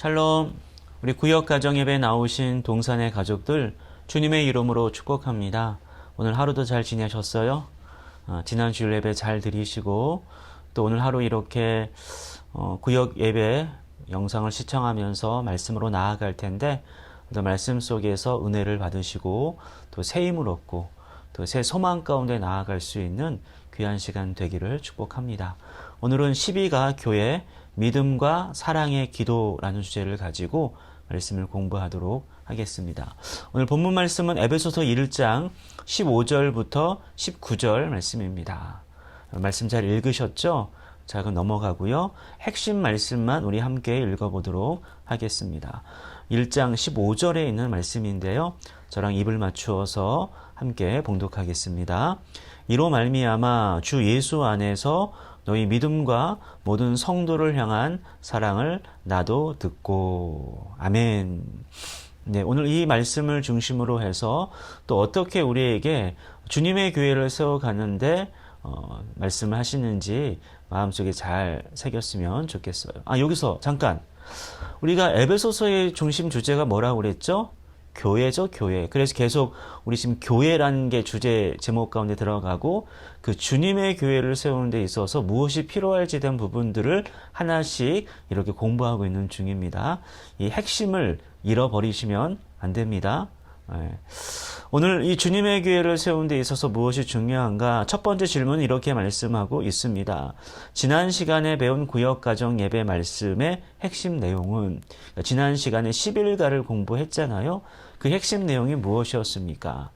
샬롬. 우리 구역 가정 예배 나오신 동산의 가족들 주님의 이름으로 축복합니다. 오늘 하루도 잘 지내셨어요? 어, 지난 주일 예배 잘 드리시고 또 오늘 하루 이렇게 어, 구역 예배 영상을 시청하면서 말씀으로 나아갈 텐데 또 말씀 속에서 은혜를 받으시고 또 새 힘을 얻고 또 새 소망 가운데 나아갈 수 있는 귀한 시간 되기를 축복합니다. 오늘은 12가 교회 믿음과 사랑의 기도라는 주제를 가지고 말씀을 공부하도록 하겠습니다. 오늘 본문 말씀은 에베소서 1장 15절부터 19절 말씀입니다. 말씀 잘 읽으셨죠? 자, 그럼 넘어가고요. 핵심 말씀만 우리 함께 읽어보도록 하겠습니다. 1장 15절에 있는 말씀인데요. 저랑 입을 맞추어서 함께 봉독하겠습니다. 이로 말미암아 주 예수 안에서 너희 믿음과 모든 성도를 향한 사랑을 나도 듣고 아멘. 네, 오늘 이 말씀을 중심으로 해서 또 어떻게 우리에게 주님의 교회를 세워가는데 어, 말씀을 하시는지 마음속에 잘 새겼으면 좋겠어요. 아, 여기서 잠깐. 우리가 에베소서의 중심 주제가 뭐라고 그랬죠? 교회죠, 교회. 그래서 계속 우리 지금 교회라는 게 주제 제목 가운데 들어가고 그 주님의 교회를 세우는 데 있어서 무엇이 필요할지 된 부분들을 하나씩 이렇게 공부하고 있는 중입니다. 이 핵심을 잃어버리시면 안 됩니다. 네. 오늘 이 주님의 교회를 세운 데 있어서 무엇이 중요한가? 첫 번째 질문은 이렇게 말씀하고 있습니다. 지난 시간에 배운 구역 가정 예배 말씀의 핵심 내용은 지난 시간에 11가를 공부했잖아요. 그 핵심 내용이 무엇이었습니까?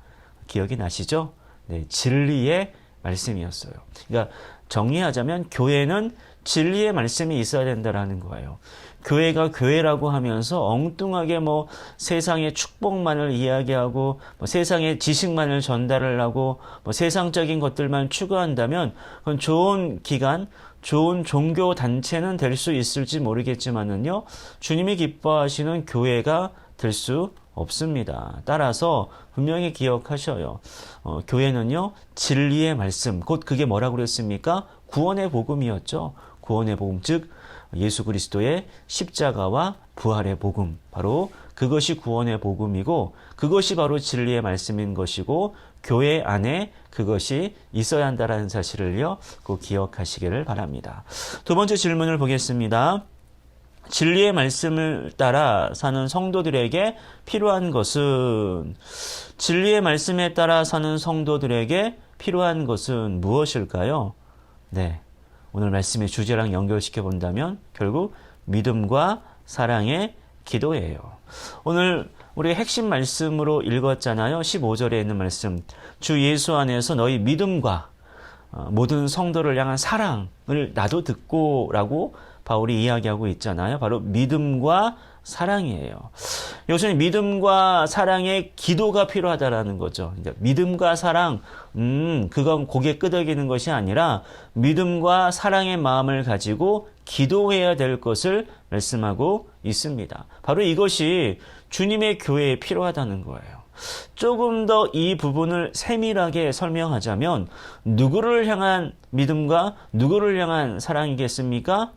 기억이 나시죠? 네, 진리의 말씀이었어요. 그러니까 정리하자면 교회는 진리의 말씀이 있어야 된다라는 거예요. 교회가 교회라고 하면서 엉뚱하게 뭐 세상의 축복만을 이야기하고 뭐 세상의 지식만을 전달을 하고 뭐 세상적인 것들만 추구한다면 그건 좋은 기간, 좋은 종교 단체는 될 수 있을지 모르겠지만은요. 주님이 기뻐하시는 교회가 될 수 없습니다. 따라서 분명히 기억하셔요. 어, 교회는요, 진리의 말씀, 곧 그게 뭐라고 그랬습니까? 구원의 복음이었죠. 구원의 복음, 즉, 예수 그리스도의 십자가와 부활의 복음. 바로 그것이 구원의 복음이고, 그것이 바로 진리의 말씀인 것이고, 교회 안에 그것이 있어야 한다는 사실을요, 꼭 기억하시기를 바랍니다. 두 번째 질문을 보겠습니다. 진리의 말씀을 따라 사는 성도들에게 필요한 것은 진리의 말씀에 따라 사는 성도들에게 필요한 것은 무엇일까요? 네. 오늘 말씀의 주제랑 연결시켜 본다면 결국 믿음과 사랑의 기도예요. 오늘 우리 핵심 말씀으로 읽었잖아요. 15절에 있는 말씀. 주 예수 안에서 너희 믿음과 모든 성도를 향한 사랑을 나도 듣고라고 바울이 이야기하고 있잖아요. 바로 믿음과 사랑이에요. 여기서는 믿음과 사랑의 기도가 필요하다라는 거죠. 그러니까 믿음과 사랑, 음, 그건 고개 끄덕이는 것이 아니라 믿음과 사랑의 마음을 가지고 기도해야 될 것을 말씀하고 있습니다. 바로 이것이 주님의 교회에 필요하다는 거예요. 조금 더 이 부분을 세밀하게 설명하자면 누구를 향한 믿음과 누구를 향한 사랑이겠습니까?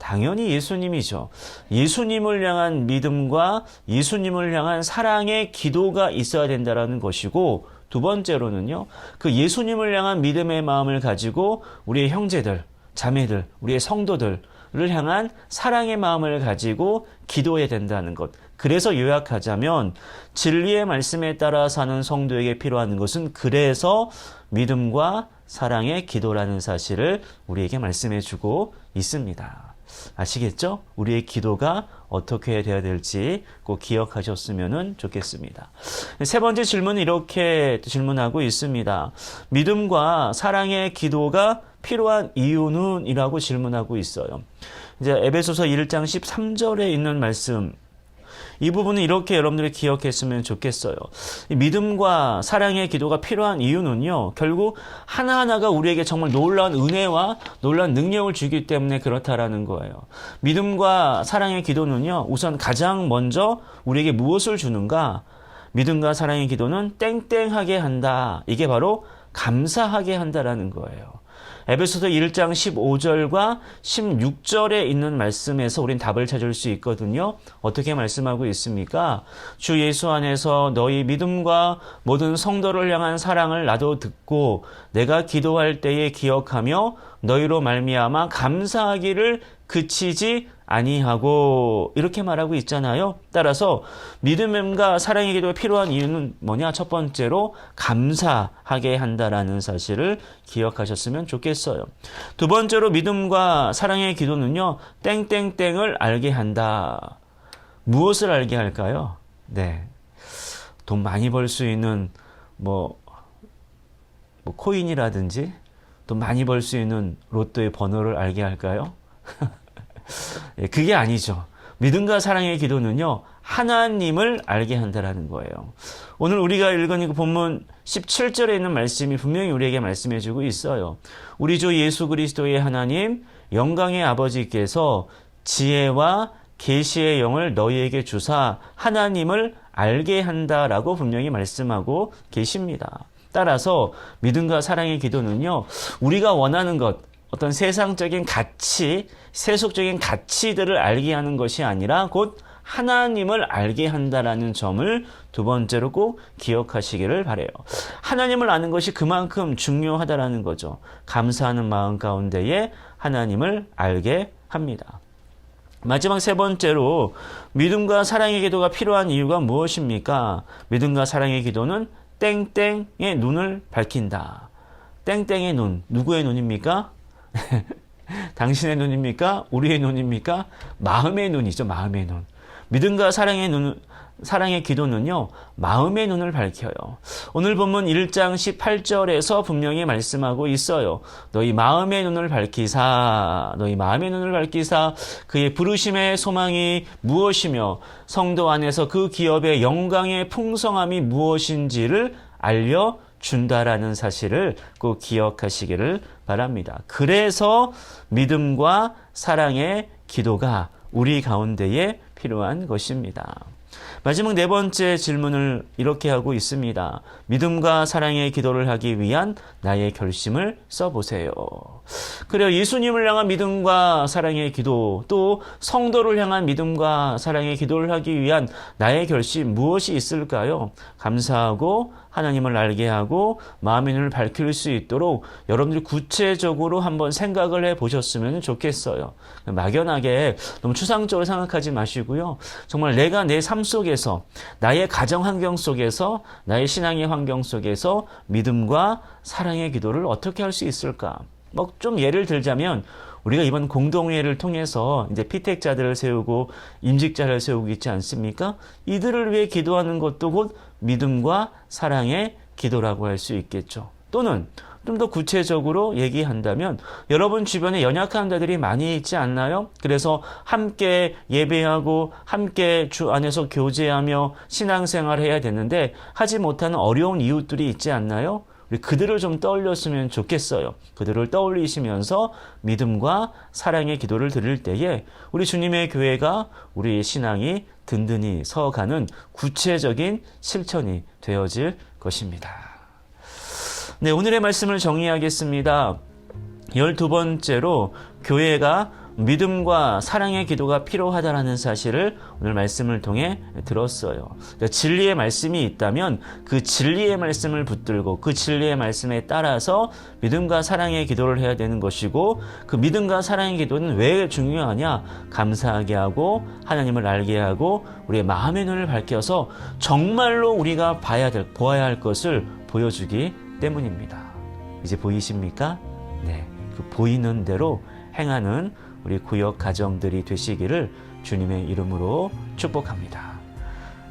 당연히 예수님이죠. 예수님을 향한 믿음과 예수님을 향한 사랑의 기도가 있어야 된다라는 것이고 두 번째로는요. 그 예수님을 향한 믿음의 마음을 가지고 우리의 형제들, 자매들, 우리의 성도들을 향한 사랑의 마음을 가지고 기도해야 된다는 것. 그래서 요약하자면 진리의 말씀에 따라 사는 성도에게 필요한 것은 그래서 믿음과 사랑의 기도라는 사실을 우리에게 말씀해 주고 있습니다. 아시겠죠? 우리의 기도가 어떻게 돼야 될지 꼭 기억하셨으면 좋겠습니다. 세 번째 질문은 이렇게 질문하고 있습니다. 믿음과 사랑의 기도가 필요한 이유는? 이라고 질문하고 있어요. 이제 에베소서 1장 13절에 있는 말씀, 이 부분은 이렇게 여러분들이 기억했으면 좋겠어요. 믿음과 사랑의 기도가 필요한 이유는요, 결국 하나하나가 우리에게 정말 놀라운 은혜와 놀라운 능력을 주기 때문에 그렇다라는 거예요. 믿음과 사랑의 기도는요, 우선 가장 먼저 우리에게 무엇을 주는가? 믿음과 사랑의 기도는 땡땡하게 한다. 이게 바로 감사하게 한다라는 거예요. 에베소서 1장 15절과 16절에 있는 말씀에서 우린 답을 찾을 수 있거든요. 어떻게 말씀하고 있습니까? 주 예수 안에서 너희 믿음과 모든 성도를 향한 사랑을 나도 듣고 내가 기도할 때에 기억하며 너희로 말미암아 감사하기를 그치지 아니하고 이렇게 말하고 있잖아요. 따라서 믿음과 사랑의 기도가 필요한 이유는 뭐냐? 첫 번째로 감사하게 한다라는 사실을 기억하셨으면 좋겠어요. 두 번째로 믿음과 사랑의 기도는요. 땡땡땡을 알게 한다. 무엇을 알게 할까요? 네. 돈 많이 벌 수 있는 뭐, 뭐 코인이라든지 돈 많이 벌 수 있는 로또의 번호를 알게 할까요? 예, 그게 아니죠. 믿음과 사랑의 기도는요, 하나님을 알게 한다라는 거예요. 오늘 우리가 읽은 이 본문 17절에 있는 말씀이 분명히 우리에게 말씀해 주고 있어요. 우리 주 예수 그리스도의 하나님, 영광의 아버지께서 지혜와 계시의 영을 너희에게 주사 하나님을 알게 한다라고 분명히 말씀하고 계십니다. 따라서 믿음과 사랑의 기도는요, 우리가 원하는 것, 어떤 세상적인 가치, 세속적인 가치들을 알게 하는 것이 아니라 곧 하나님을 알게 한다라는 점을 두 번째로 꼭 기억하시기를 바래요. 하나님을 아는 것이 그만큼 중요하다라는 거죠. 감사하는 마음 가운데에 하나님을 알게 합니다. 마지막 세 번째로 믿음과 사랑의 기도가 필요한 이유가 무엇입니까? 믿음과 사랑의 기도는 땡땡의 눈을 밝힌다. 땡땡의 눈, 누구의 눈입니까? 당신의 눈입니까? 우리의 눈입니까? 마음의 눈이죠, 마음의 눈. 믿음과 사랑의 눈, 사랑의 기도는요, 마음의 눈을 밝혀요. 오늘 본문 1장 18절에서 분명히 말씀하고 있어요. 너희 마음의 눈을 밝히사, 너희 마음의 눈을 밝히사, 그의 부르심의 소망이 무엇이며, 성도 안에서 그 기업의 영광의 풍성함이 무엇인지를 알려 준다라는 사실을 꼭 기억하시기를 바랍니다. 그래서 믿음과 사랑의 기도가 우리 가운데에 필요한 것입니다. 마지막 네 번째 질문을 이렇게 하고 있습니다. 믿음과 사랑의 기도를 하기 위한 나의 결심을 써보세요. 그래요. 예수님을 향한 믿음과 사랑의 기도, 또 성도를 향한 믿음과 사랑의 기도를 하기 위한 나의 결심 무엇이 있을까요? 감사하고 하나님을 알게 하고 마음의 눈을 밝힐 수 있도록 여러분들이 구체적으로 한번 생각을 해 보셨으면 좋겠어요. 막연하게 너무 추상적으로 생각하지 마시고요. 정말 내가 내 삶 속에서 나의 가정 환경 속에서 나의 신앙의 환경 속에서 믿음과 사랑의 기도를 어떻게 할 수 있을까? 뭐 좀 예를 들자면 우리가 이번 공동회를 통해서 이제 피택자들을 세우고 임직자를 세우고 있지 않습니까? 이들을 위해 기도하는 것도 곧 믿음과 사랑의 기도라고 할 수 있겠죠. 또는 좀 더 구체적으로 얘기한다면 여러분 주변에 연약한 자들이 많이 있지 않나요? 그래서 함께 예배하고 함께 주 안에서 교제하며 신앙생활을 해야 되는데 하지 못하는 어려운 이웃들이 있지 않나요? 우리 그들을 좀 떠올렸으면 좋겠어요. 그들을 떠올리시면서 믿음과 사랑의 기도를 드릴 때에 우리 주님의 교회가 우리의 신앙이 든든히 서가는 구체적인 실천이 되어질 것입니다. 네, 오늘의 말씀을 정리하겠습니다. 열두 번째로 교회가 믿음과 사랑의 기도가 필요하다라는 사실을 오늘 말씀을 통해 들었어요. 그러니까 진리의 말씀이 있다면 그 진리의 말씀을 붙들고 그 진리의 말씀에 따라서 믿음과 사랑의 기도를 해야 되는 것이고 그 믿음과 사랑의 기도는 왜 중요하냐? 감사하게 하고 하나님을 알게 하고 우리의 마음의 눈을 밝혀서 정말로 우리가 봐야 될, 보아야 할 것을 보여주기 때문입니다. 이제 보이십니까? 네. 그 보이는 대로 행하는 우리 구역 가정들이 되시기를 주님의 이름으로 축복합니다.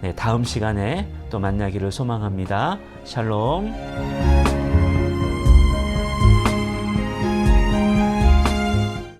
네, 다음 시간에 또 만나기를 소망합니다. 샬롬.